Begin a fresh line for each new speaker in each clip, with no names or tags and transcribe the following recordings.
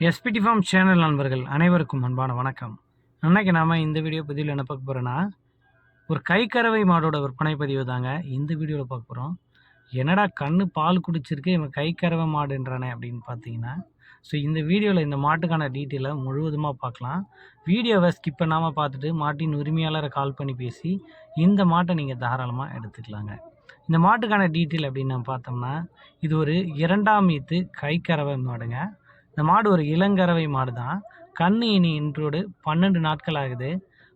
SPD form channel நண்பர்கள் அனைவருக்கும் அன்பான வணக்கம். அன்னைக்கு நாம் இந்த வீடியோ பதிவில் என்ன பார்க்க போகிறோன்னா ஒரு கைக்கறவை மாடோட விற்பனை பதிவு தாங்க இந்த வீடியோவில் பார்க்க போகிறோம் என்னடா கண்ணு பால் குடிச்சிருக்கு இவன் கைக்கறவை மாடுன்றானே அப்படின்னு பார்த்தீங்கன்னா ஸோ இந்த வீடியோவில் இந்த மாட்டுக்கான டீட்டெயிலை முழுவதுமாக பார்க்கலாம். வீடியோவை ஸ்கிப் பண்ணாமல் பார்த்துட்டு மாட்டின் உரிமையாளரை கால் பண்ணி பேசி இந்த மாட்டை நீங்கள் தாராளமாக எடுத்துக்கலாங்க. இந்த மாட்டுக்கான டீட்டெயில் அப்படின்னு நம்ம பார்த்தோம்னா இது ஒரு இரண்டாம் ஈத்து கைக்கறவை மாடுங்க. இந்த மாடு ஒரு இளங்கறவை மாடு தான் கண்ணு இனி இன்றோடு பன்னெண்டு நாட்கள் ஆகுது.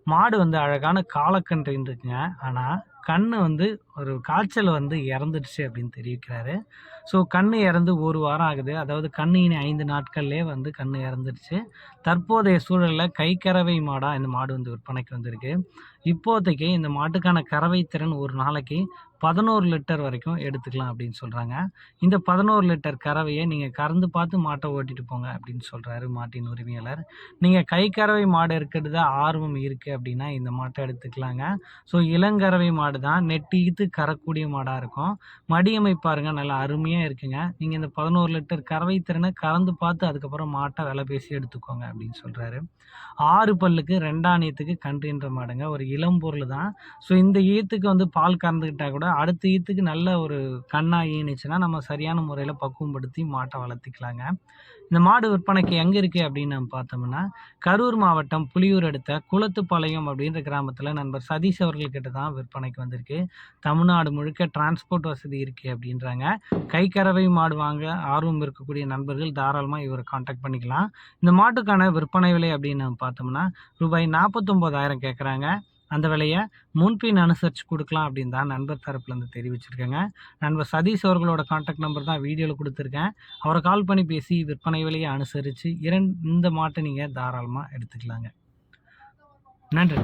மாடு வந்து அழகான காலக்கன்று இருக்குங்க ஆனால் கண் வந்து ஒரு காய்ச்சல் வந்து இறந்துடுச்சு அப்படின்னு தெரிவிக்கிறாரு. ஸோ கண் இறந்து ஒரு வாரம் ஆகுது. அதாவது கண்ணு இனி ஐந்து நாட்கள்லேயே வந்து கண் இறந்துடுச்சு. தற்போதைய சூழலில் கை கறவை மாடாக இந்த மாடு வந்து விற்பனைக்கு வந்திருக்கு. இப்போதைக்கு இந்த மாட்டுக்கான கறவை திறன் ஒரு நாளைக்கு பதினோரு லிட்டர் வரைக்கும் எடுத்துக்கலாம் அப்படின்னு சொல்கிறாங்க இந்த பதினோரு லிட்டர் கறவையை நீங்கள் கறந்து பார்த்து மாட்டை ஓட்டிட்டு போங்க அப்படின்னு சொல்கிறாரு மாட்டின் உரிமையாளர். நீங்கள் கை கறவை மாடு இருக்கிறது ஆர்வம் இருக்குது அப்படின்னா இந்த மாட்டை எடுத்துக்கலாங்க. ஸோ இளங்கறவை மாடு மாடு தான் நெட்டி இழுத்து கறக்கூடிய மாடாக இருக்கும். மடியமை பாருங்கள் நல்லா அருமையாக இருக்குங்க. நீங்கள் இந்த பதினோரு லிட்டர் கறவை திறனை கறந்து பார்த்து அதுக்கப்புறம் மாட்டை விலை பேசி எடுத்துக்கோங்க அப்படின்னு சொல்கிறாரு ஆறு பல்லுக்கு ரெண்டாணியத்துக்கு கன்றுன்ற மாடுங்க. ஒரு இளம் பொருள் தான் ஸோ இந்த ஈத்துக்கு வந்து பால் கறந்துக்கிட்டால் கூட அடுத்த ஈத்துக்கு நல்ல ஒரு கண்ணாக ஈனிச்சுன்னா நம்ம சரியான முறையில் பக்குவப்படுத்தி மாட்டை வளர்த்திக்கலாங்க. இந்த மாடு விற்பனைக்கு எங்கே இருக்குது அப்படின்னு நம்ம பார்த்தோம்னா கரூர் மாவட்டம் புலியூர் அடுத்த குளத்துப்பாளையம் அப்படின்ற கிராமத்தில் நண்பர் சதீஷ் அவர்கள்கிட்ட தான் விற்பனைக்கு வந்திருக்கு. தமிழ்நாடு முழுக்க டிரான்ஸ்போர்ட் வசதி இருக்குது அப்படின்றாங்க. கை கறவை மாடு வாங்க ஆர்வம் இருக்கக்கூடிய நண்பர்கள் தாராளமாக இவரை காண்டாக்ட் பண்ணிக்கலாம். இந்த மாட்டுக்கான விற்பனை விலை அப்படின்னு நம்ம பார்த்தோம்னா ரூபாய் நாற்பத்தொம்போதாயிரம் கேட்குறாங்க அந்த விலையை முன்பின் அனுசரித்து கொடுக்கலாம் அப்படின்னு தான் நண்பர் தரப்புலேருந்து தெரிவிச்சிருக்கேங்க. நண்பர் சதீஷ் அவர்களோட காண்டாக்ட் நம்பர் தான் வீடியோவில் கொடுத்துருக்கேன். அவரை கால் பண்ணி பேசி விற்பனை விலையை அனுசரித்து இரண்டு இந்த மாட்டை நீங்கள் தாராளமாக எடுத்துக்கலாங்க. நன்றி.